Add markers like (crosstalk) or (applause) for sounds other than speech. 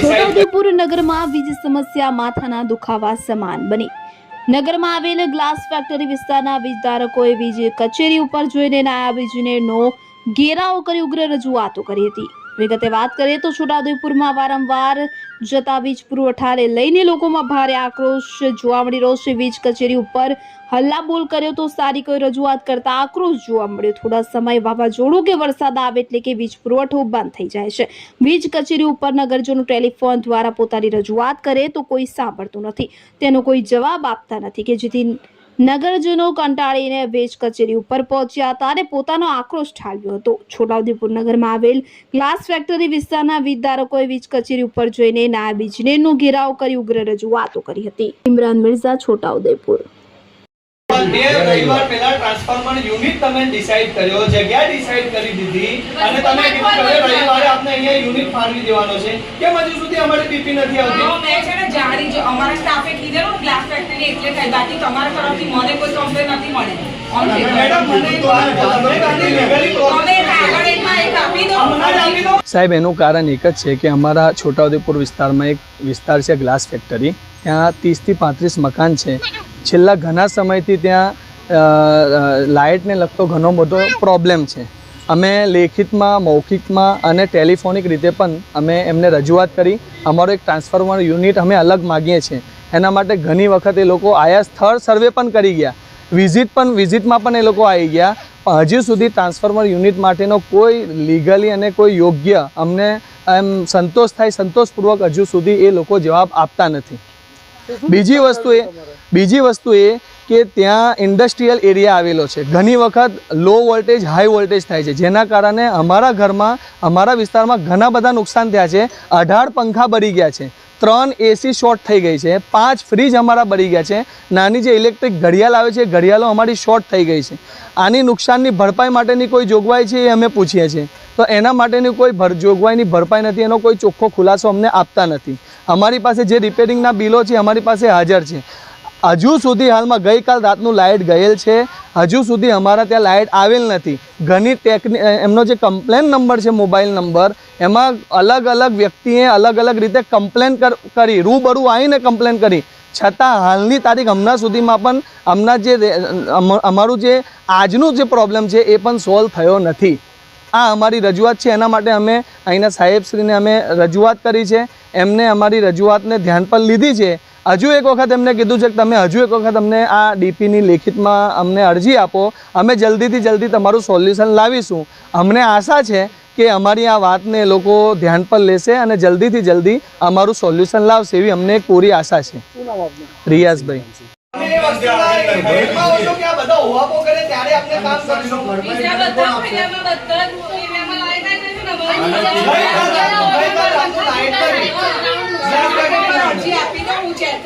છોટાઉદેપુર નગરમાં વીજ સમસ્યા માથાના દુખાવા સમાન બની. નગરમાં આવેલ ગ્લાસ ફેક્ટરી વિસ્તારના વીજ ધારકોએ વીજ કચેરી ઉપર જોઈને નાયબ નો ઘેરાવો કરી ઉગ્ર રજૂઆતો કરી હતી. વિગતે વાત કરીએ તો છોટાઉદેપુરમાં વારંવાર જતા વીજ પુરવઠાને લઈને લોકોમાં ભારે આક્રોશ જોવા મળી રહ્યો છે. વીજ કચેરી ઉપર હલ્લાબોલ કર્યો તો સારી કોઈ રજૂઆત કરતા આક્રોશ જોવા મળ્યો. થોડા સમય વાવાઝોડું કે વરસાદ આવે એટલે કે વીજ પુરવઠો બંધ થઈ જાય છે. વીજ કચેરી ઉપર નગરજનો ટેલિફોન દ્વારા પોતાની રજૂઆત કરે તો કોઈ સાંભળતું નથી. તેનો કોઈ જવાબ આપતા નથી કે જેથી નગરજનો કંટાળીને વીજ કચેરી ઉપર પહોંચ્યા હતા અને પોતાનો આક્રોશ ઠાલવ્યો હતો. છોટાઉદેપુર નગરમાં આવેલ ગ્લાસ ફેક્ટરી વિસ્તારના વીજધારકોએ વીજ કચેરી ઉપર જોઈને નાયબ ઇજનેરનો ઘેરાવ કરી ઉગ્ર રજૂઆતો કરી હતી. ઇમરાન મિર્ઝા, છોટાઉદેપુર. બે રવિવાર પહેલા ટ્રાન્સફોર્મર યુનિટ તમે ડિસાઈડ કર્યો જગ્યા ડિસાઈડ કરી દીધી. અને તમે કીધું કે રવિવારે આપને અહીંયા યુનિટ ફાળવી દેવાનો છે. કેમ હજુ સુધી અમારી બીપી નથી આવતી? મેં છે ને જાણી જો અમારા સ્ટાફે કીધેલું ગ્લાસ ફેક્ટરી એટલે થાય બાકી તમારા તરફથી મને કોઈ કમ્પ્લેન નથી મળી. મેડમ મને તમે સાહેબ એનું કારણ એક જ છે કે અમારા છોટાઉદેપુર વિસ્તારમાં એક વિસ્તાર છે ગ્લાસ ફેક્ટરી ત્યાં ત્રીસથી પાંત્રીસ મકાન છે. છેલ્લા ઘણા સમયથી ત્યાં લાઇટને લગતો ઘણો બધો પ્રોબ્લેમ છે. અમે લેખિતમાં, મૌખિકમાં અને ટેલિફોનિક રીતે પણ અમે એમને રજૂઆત કરી. અમારો એક ટ્રાન્સફોર્મર યુનિટ અમે અલગ માગીએ છીએ. એના માટે ઘણી વખત એ લોકો આયા, સ્થળ સર્વે પણ કરી ગયા. વિઝિટ પણ, વિઝિટમાં પણ એ લોકો આવી ગયા. પણ હજુ સુધી ટ્રાન્સફોર્મર યુનિટ માટેનો કોઈ લીગલી અને કોઈ યોગ્ય અમને એમ સંતોષ થાય, સંતોષપૂર્વક હજુ સુધી એ લોકો જવાબ આપતા નથી. (laughs) બીજી વસ્તુ એ, બીજી વસ્તુ એ કે ત્યાં ઇન્ડસ્ટ્રીયલ એરિયા આવેલો છે. ઘણી વખત લો વોલ્ટેજ હાઈ વોલ્ટેજ થાય છે. જેના કારણે અમારા ઘરમાં, અમારા વિસ્તારમાં ઘણા બધા નુકસાન થયા છે. અઢાર પંખા બળી ગયા છે. ત્રણ એસી શોર્ટ થઈ ગઈ છે. પાંચ ફ્રીજ અમારા બળી ગયા છે. નાની જે ઇલેક્ટ્રિક ઘડિયાળ આવે છે ઘડિયાળો અમારી શોર્ટ થઈ ગઈ છે. આની નુકસાનની ભરપાઈ માટેની કોઈ જોગવાઈ છે એ અમે પૂછીએ છીએ. તો એના માટેની કોઈ ભર, જોગવાઈની ભરપાઈ નથી, એનો કોઈ ચોખ્ખો ખુલાસો અમને આપતા નથી. અમારી પાસે જે રિપેરિંગના બિલો છે અમારી પાસે હાજર છે. હજુ સુધી હાલમાં ગઈકાલ રાતનું લાઇટ ગયેલ છે. હજુ સુધી અમારા ત્યાં લાઇટ આવેલ નથી. ઘણી ટેકની એમનો જે કમ્પ્લેન નંબર છે, મોબાઈલ નંબર, એમાં અલગ અલગ વ્યક્તિએ અલગ અલગ રીતે કમ્પ્લેન કર રૂબરૂ આવીને કમ્પ્લેન કરી. છતાં હાલની તારીખ હમણાં સુધીમાં પણ હમણાં જે અમારું જે આજનું જે પ્રોબ્લેમ છે, એ પણ સોલ્વ થયો નથી. આ અમારી રજૂઆત છે, એના માટે અમે અહીંના સાહેબશ્રીને અમે રજૂઆત કરી છે. એમને અમારી રજૂઆતને ધ્યાન પર લીધી છે. હજુ એક વખત એમને કીધું છે કે તમે હજુ એક વખત અમને આ ડીપીની લેખિતમાં અમને અરજી આપો. અમે જલ્દીથી જલ્દી તમારું સોલ્યુશન લાવીશું. અમને આશા છે કે અમારી આ વાતને એ લોકો ધ્યાન પર લેશે અને જલ્દીથી જલ્દી અમારું સોલ્યુશન લાવશે એવી અમને એક પૂરી આશા છે. રિયાઝભાઈ. ત્યારે આપણે કામ કરીશું. quero.